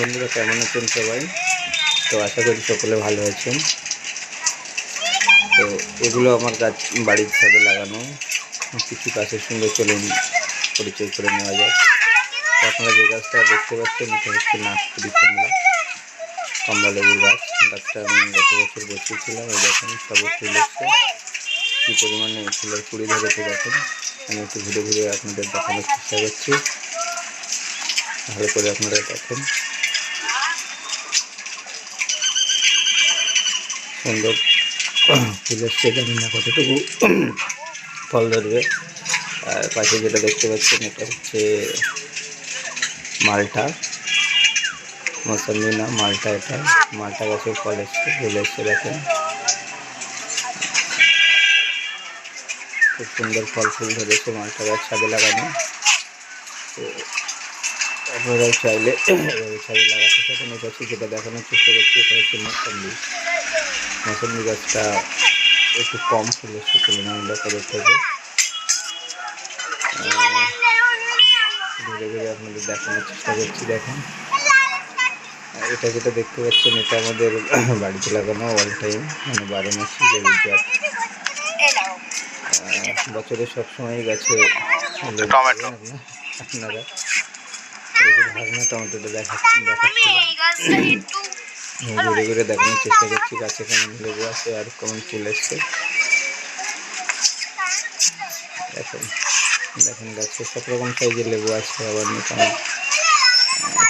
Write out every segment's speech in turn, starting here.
বন্ধুরা, কেমন আছেন সবাই? তো আশা করি সকলে ভালো আছেন। তো এগুলো আমার গাছ বাড়ির ছাদে লাগানো। কিছু গাছের সঙ্গে চলুন পরিচয় করে নেওয়া যায় তো আপনারা যে গাছটা দেখতে পাচ্ছেন, এটা হচ্ছে নাগপুরি কমলা। কমলা লেবুর গাছ। গাছটা আমি গত বছর বসিয়েছিলাম, এই দেখেন সবে ফুল এসছে। কী পরিমাণে ফুলের কুড়ি ধরেছে দেখেন। আমি একটু ঘুরে ঘুরে আপনাদের দেখানোর চেষ্টা করছি। ভালো করে আপনারা দেখেন। সুন্দর। ফুল এসছে জানি না কতটুকু ফল ধরবে। আর পাশে যেটা দেখতে পাচ্ছেন, এটা হচ্ছে মালটা। মৌসম্বি না মালটা এটা। মালটা গাছের ফল এসছে, ফুল এসছে দেখেন। খুব সুন্দর ফল ফুল ধরেছে মালটা গাছ, ছাদে লাগানো। তো আপনারাও চাইলে ছাদে লাগাতে পারেন। এটা যেটা দেখানোর চেষ্টা করছি, এটা হচ্ছে মৌসম্বি। মৌসম্বি গাছটা একটু কম ফুল এসছে তুলনামূলক ওদের থেকে? ঘুরে ঘুরে আপনাদের দেখানোর চেষ্টা করছি দেখেন। এটা যেটা দেখতে পাচ্ছেন এটা আমাদের বাড়িতে লাগানো অল টাইম মানে বারো মাসি লেবুর গাছ আহ, বছরে সবসময় গাছে আপনারা? ভাগনা টমেটোটা দেখা দেখাচ্ছি ঘুরে ঘুরে দেখানোর চেষ্টা করছি গাছে কেমন লেবু আছে আর কেমন ফুল এসছে। দেখেন দেখেন গাছে সব রকম সাইজের লেবু আছে আবার নতুন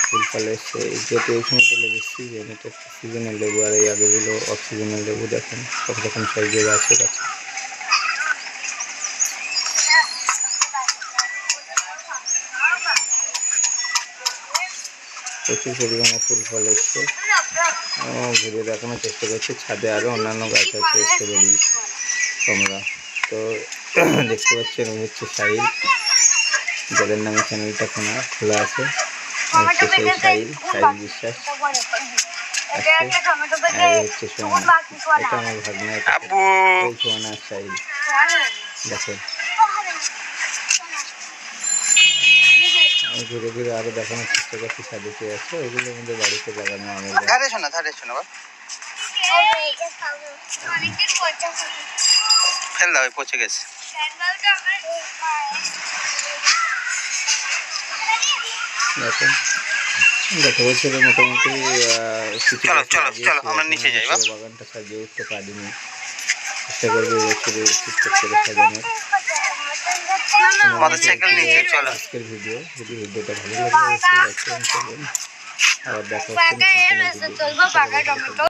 ফুল ফল এসছে। যেহেতু এই সময় তো লেবু সিজন এটা সিজনের লেবু আর এই আগেগুলো অক্সিজেনের লেবু দেখেন সব রকম সাইজের আছে গাছে। প্রচুর পরিমাণে ফুল ফল এসছে। ঘুরে দেখানোর চেষ্টা করছি। ছাদে আরও অন্যান্য গাছ আছে স্ট্রবেরি কমলা তো দেখতে পাচ্ছেন ও হচ্ছে সাহিল। যাদের নামে চ্যানেলটা খোলা খোলা আছে হচ্ছে সেই বিশ্বাস। হচ্ছে সোহানা এটা আমার ভাগ্না সোহানা সাহিল দেখেন আমি ঘুরে ঘুরে আরও দেখানোর চেষ্টা করছি ছাদে কে আছে ওইগুলো আমাদের বাড়িতে লাগানো আমের গাছ। ধারে শোনা ধারে শোনা বা ফেল দাও ওই পচে গেছে। দেখেন গত বছরে মোটামুটি কিছু আমরা নিচে যাই, বাগানটা সাজিয়ে উঠতে পারিনি। চেষ্টা করব এবছরে ঠিকঠাক করে সাজানোর। মোটরসাইকেল নিচে চলো। আজকের ভিডিও যদি ভিডিওটা ভালো লাগে অবশ্যই লাইক করুন, আবার দেখা হচ্ছে